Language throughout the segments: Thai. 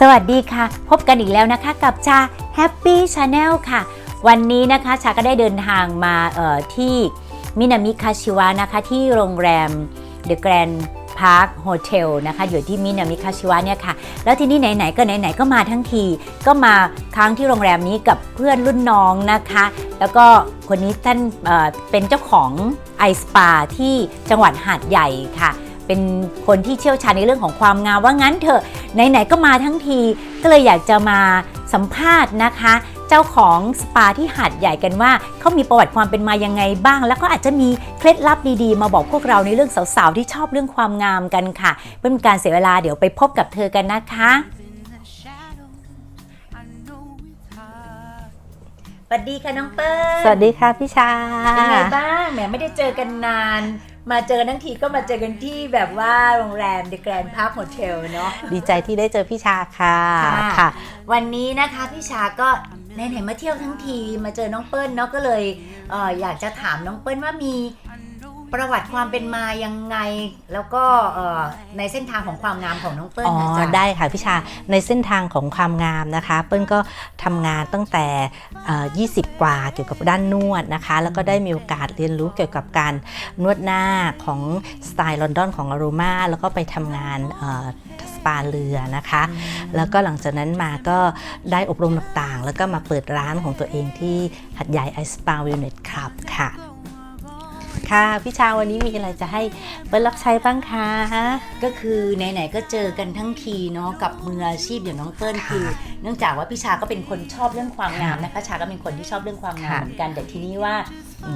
สวัสดีค่ะ พบกันอีกแล้วนะคะกับชา Happy Channel ค่ะ วันนี้นะคะชาก็ได้เดินทางมาที่มินามิคาชิวะนะคะที่โรงแรม The Grand Park Hotel นะคะอยู่ที่มินามิคาชิวะเนี่ยค่ะ แล้วที่นี่ไหนๆก็ไหนๆก็มาทั้งที ก็มาค้างที่โรงแรมนี้กับเพื่อนรุ่นน้องนะคะ แล้วก็คนนี้ท่านเเป็นเจ้าของไอสปาที่จังหวัดหาดใหญ่ค่ะ เป็นคนที่เชี่ยวชาญในเรื่องของความงามว่างั้นเถอะไหนๆก็มาทั้งทีก็เลยอยากจะมาสัมภาษณ์นะคะ เจ้าของสปาที่หาดใหญ่กันว่าเขามีประวัติความเป็นมายังไงบ้าง แล้วก็อาจจะมีเคล็ดลับดีๆ มาบอกพวกเราในเรื่องสาวๆที่ชอบเรื่องความงามกันค่ะ เพื่อเป็นการเสียเวลาเดี๋ยวไปพบกับเธอกันนะคะสวัสดีค่ะน้องเปิ้ลสวัสดีค่ะพี่ชาเป็นไงบ้างแหมไม่ได้เจอกันนาน มาเจอกันทั้งทีก็มาเจอกันที่แบบว่าโรงแรม The Grand Park Hotel เนาะดีใจที่ได้เจอพี่ชาค่ะค่ะค่ะ วันนี้นะคะพี่ชาก็ไหนๆมาเที่ยวทั้งทีมาเจอน้องเปิ้ลเนาะก็เลยเอออยากจะถามน้องเปิ้ลว่ามี ประวัติความเป็นมายังไง แล้วก็เอ่อในเส้นทางของความงามของน้องเปิ้ลอ๋อนะจ๊ะ ได้ค่ะพี่ชาในเส้นทางของความงามนะคะ เปิ้ลก็ทำงานตั้งแต่เอ่อ20 กว่าเกี่ยวกับด้านนวดนะคะ แล้วก็ได้มีโอกาสเรียนรู้เกี่ยวกับการนวดหน้าของสไตล์ลอนดอนของอ r รมาแล้วก็ไปทำงานเอ่อสปาเรือนะคะ แล้วก็หลังจากนั้นมาก็ได้อบรมต่างๆ แล้วก็มาเปิดร้านของตัวเองที่หัดใหญ่ไอสปาวิลเนตคลับค่ะ ค่ะพี่ชาวันนี้มีอะไรจะให้เปิ้ลรับใช้บ้างคะก็คือไหนๆก็เจอกันทั้งทีเนาะกับมืออาชีพอย่างน้องเปิ้ลค่ะคือ เนื่องจากว่าพี่ชาก็เป็นคนชอบเรื่องความงามค่ะนะคะชาก็เป็นคนที่ชอบเรื่องความงามค่ะเหมือนกันแต่ทีนี้ว่า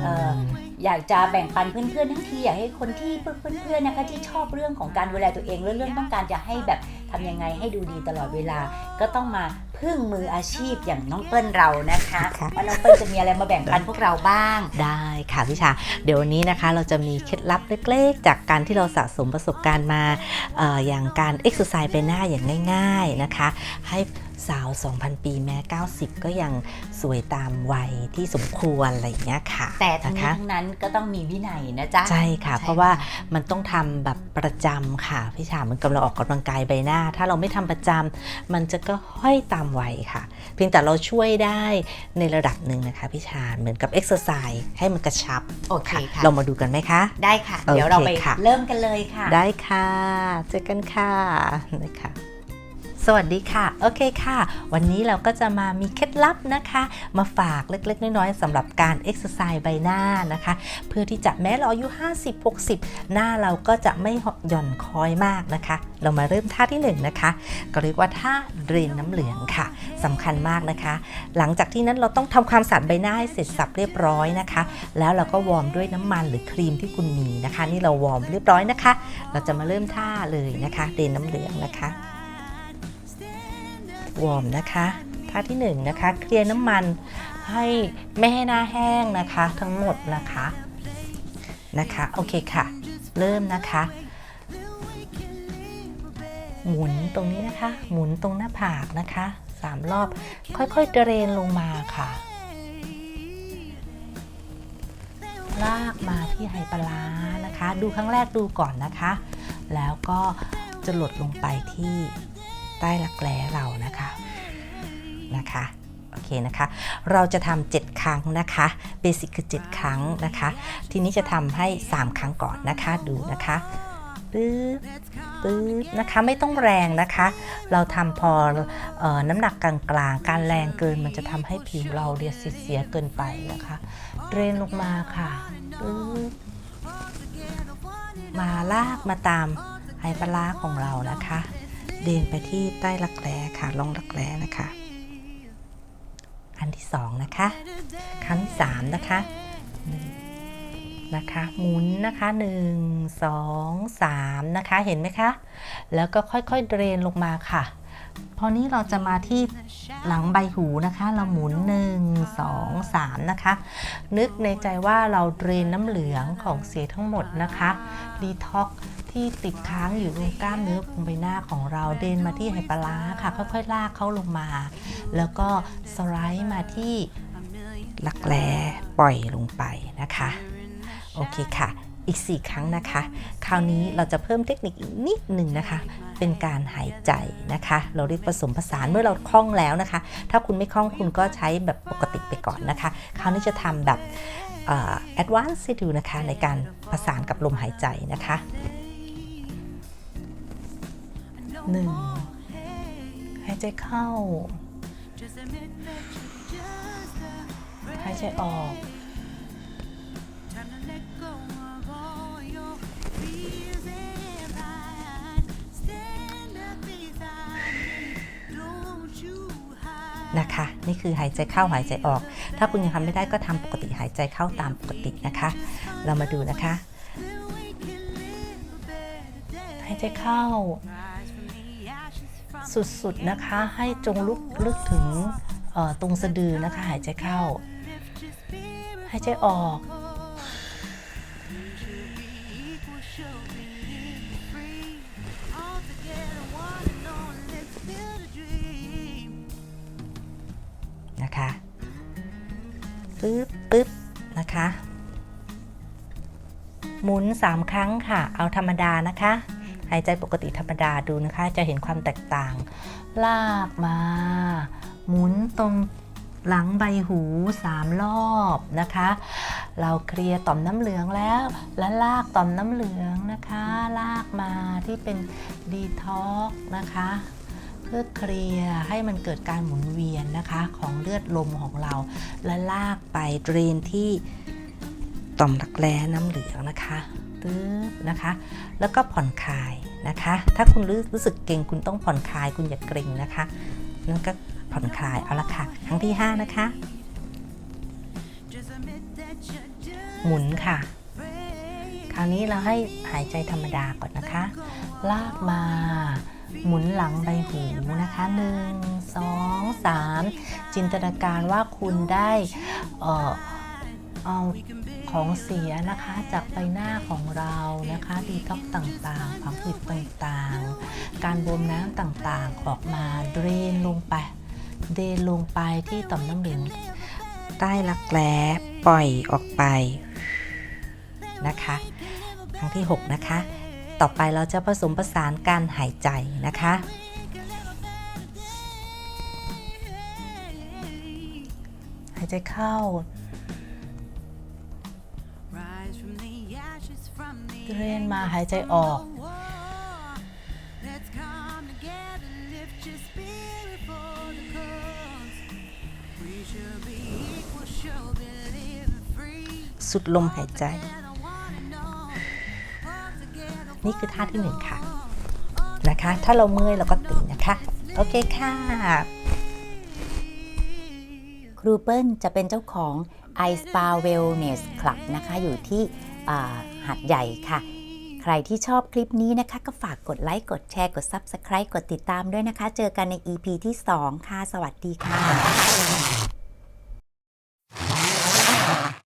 เอ่อมอยากจะแบ่งปันเพื่อนๆทั้งทีอยากให้คนที่เพื่อนๆนะคะที่ชอบเรื่องของการดูแลตัวเองและเรื่องต้องการจะให้แบบ ทำยังไงให้ดูดีตลอดเวลา ก็ต้องมาพึ่งมืออาชีพอย่างน้องเปิ้ลเรานะคะค่ะ ว่าน้องเปิ้ลจะมีอะไรมาแบ่งปันพวกเราบ้าง ได้ค่ะพี่ชา เดี๋ยววันนี้นะคะเราจะมีเคล็ดลับเล็กๆ จากการที่เราสะสมประสบการณ์มาเอออย่างการเอ็กซ์ไซส์ไปหน้าอย่างง่าย ๆนะคะ ให้ สาว 2,000 ปีแม้ 90 ก็ยังสวยตามวัยที่สมควรอะไรอย่างเงี้ยค่ะ แต่ทั้งนะนี้คะทั้งนั้นก็ต้องมีวินัยนะจ๊ะ ใช่ค่ะใช่เพราะว่าค่ะมันต้องทำแบบประจำค่ะพี่ชาเหมือนกับเราออกกำลังกายใบหน้า ถ้าเราไม่ทำประจำมันจะก็ห้อยตามวัยค่ะ เพียงแต่เราช่วยได้ในระดับหนึ่งนะคะพี่ชาเหมือนกับเอ็กซ์ไซส์ให้มันกระชับโอเคค่ะเรามาดูกันไหมคะ ได้ค่ะโอเคเดี๋ยวเราไปค่ะเริ่มกันเลยค่ะ ได้ค่ะ เจอกันค่ะนะคะ สวัสดีค่ะ โอเคค่ะ วันนี้เราก็จะมามีเคล็ดลับนะคะ มาฝากเล็ก ๆ น้อยๆสำหรับการเอ็กซ์ไซส์ใบหน้านะคะ เพื่อที่จะแม้เราอายุ 50-60 หน้าเราก็จะไม่หย่อนคอยมากนะคะ เรามาเริ่มท่าที่หนึ่งนะคะ ก็เรียกว่าท่าเดรนน้ำเหลืองค่ะสำคัญมากนะคะ หลังจากที่นั้นเราต้องทำความสะอาดใบหน้าให้เสร็จสับเรียบร้อยนะคะ แล้วเราก็วอร์มด้วยน้ำมันหรือครีมที่คุณมีนะคะ นี่เราวอร์มเรียบร้อยนะคะ เราจะมาเริ่มท่าเลยนะคะ เดนน้ำเหลืองนะคะ วอร์มนะคะท่าที่หนึ่งนะคะเคลียร์น้ำมันให้ไม่ให้หน้าแห้งนะคะ ทั้งหมดนะคะนะคะโอเคค่ะ เริ่มนะคะ หมุนตรงนี้นะคะ หมุนตรงหน้าผากนะคะสามรอบค่อยๆเดรนลงมาค่ะ ลากมาที่ไหปลาร้านะคะ ดูครั้งแรกดูก่อนนะคะ แล้วก็จะหลดลงไปที่ ใต้รักแร้เรานะคะนะคะโอเคนะคะ เราจะทำ7ครั้งนะคะเบสิกคือ 7 ครั้งนะคะ ทีนี้จะทำให้ 3 ครั้งก่อนนะคะดูนะคะปึ๊บปึ๊บนะคะไม่ต้องแรงนะคะ เราทำพอเออน้ำหนักกลางๆ การแรงเกินมันจะทำให้ผิวเราเรียสิเสียเกินไปนะคะเดรนลงมาค่ะปึ๊บมาลากมาตามไหปลาของเรานะคะ เดินไปที่ใต้รักแร้ค่ะลองรักแร้นะคะ อันที่สองนะคะครั้งที่สามนะคะนะคะหมุนนะคะหนึ่งสองสามนะคะเห็นไหมคะ แล้วก็ค่อยๆเดรนลงมาค่ะ พอนี้เราจะมาที่หลังใบหูนะคะ เราหมุน 1 2 3 นะคะ นึกในใจว่าเราเดรนน้ำเหลืองของเสียทั้งหมดนะคะดีท็อกที่ติดค้างอยู่ตรงกล้ามเนื้อตรงใบหน้าของเราเดนมาที่ไหปลาร้าค่ะ ค่อยๆ ลากเขาลงมา แล้วก็สไลด์มาที่หลักแร้ปล่อยลงไปนะคะ โอเคค่ะ อีก 4 ครั้งนะคะ คราวนี้เราจะเพิ่มเทคนิคอีกนิดหนึ่งนะคะ เป็นการหายใจนะคะ เราเรียกผสมผสานเมื่อเราคล่องแล้วนะคะ ถ้าคุณไม่คล่องคุณก็ใช้แบบปกติไปก่อนนะคะ คราวนี้จะทำแบบแอดวานซ์ให้ดูนะคะ ในการผสานกับลมหายใจนะคะหนึ่งหายใจเข้า หายใจออก นะคะ นี่คือหายใจเข้าหายใจออก ถ้าคุณยังทำไม่ได้ก็ทำปกติหายใจเข้าตามปกตินะคะ เรามาดูนะคะ หายใจเข้า สุดๆนะคะ ให้จงลุกลึกถึงตรงสะดือนะคะ หายใจเข้า หายใจออก ปึ๊บปึ๊บนะคะ หมุน 3 ครั้งค่ะ เอาธรรมดานะคะ หายใจปกติธรรมดาดูนะคะ จะเห็นความแตกต่าง ลากมา หมุนตรงหลังใบหู 3 รอบนะคะ เราเคลียร์ต่อมน้ำเหลืองแล้ว แล้วลากต่อมน้ำเหลืองนะคะ ลากมาที่เป็นดีท็อกนะคะ พื่อเคลียร์ให้มันเกิดการหมุนเวียนนะคะของเลือดลมของเรา และลากไปเดรนที่ต่อมรักแร้น้ำเหลืองนะคะตึ๊บนะคะ แล้วก็ผ่อนคลายนะคะ ถ้าคุณรู้สึกเก่งคุณต้องผ่อนคลายคุณอย่าเกร็งนะคะนั่นก็ผ่อนคลายเอาละค่ะ ครั้งที่ 5 นะคะ หมุนค่ะ คราวนี้เราให้หายใจธรรมดาก่อนนะคะ ลากมา หมุนหลังใบหูนะคะหนึ่งสองสามจินตนาการว่าคุณได้เอ่อเอาของเสียนะคะจากใบหน้าของเรานะคะดีท็อกต่างๆผังผืดต่างๆ การบวมน้ำต่างๆ ออกมาเดรนลงไป เดนลงไปที่ต่อมน้ำเหลืองใต้รักแร้ปล่อยออกไปนะคะ ครั้งที่ 6 นะคะ ต่อไปเราจะผสมผสานการหายใจนะคะ หายใจเข้าเรียนมาหายใจออก สุดลมหายใจ นี่คือท่าที่หนึ่งค่ะนะคะ ถ้าเราเมื่อยเราก็ตื่นะคะ โอเคค่ะ ครูเปิ้ลจะเป็นเจ้าของ i Spa Wellness Club นะคะ อยู่ที่หัดใหญ่ค่ะ ใครที่ชอบคลิปนี้นะคะ ก็ฝากกดไลค์ กดแชร์ กด Subscribe กดติดตามด้วยนะคะ เจอกันใน EP ที่ 2 ค่ะ สวัสดีค่ะ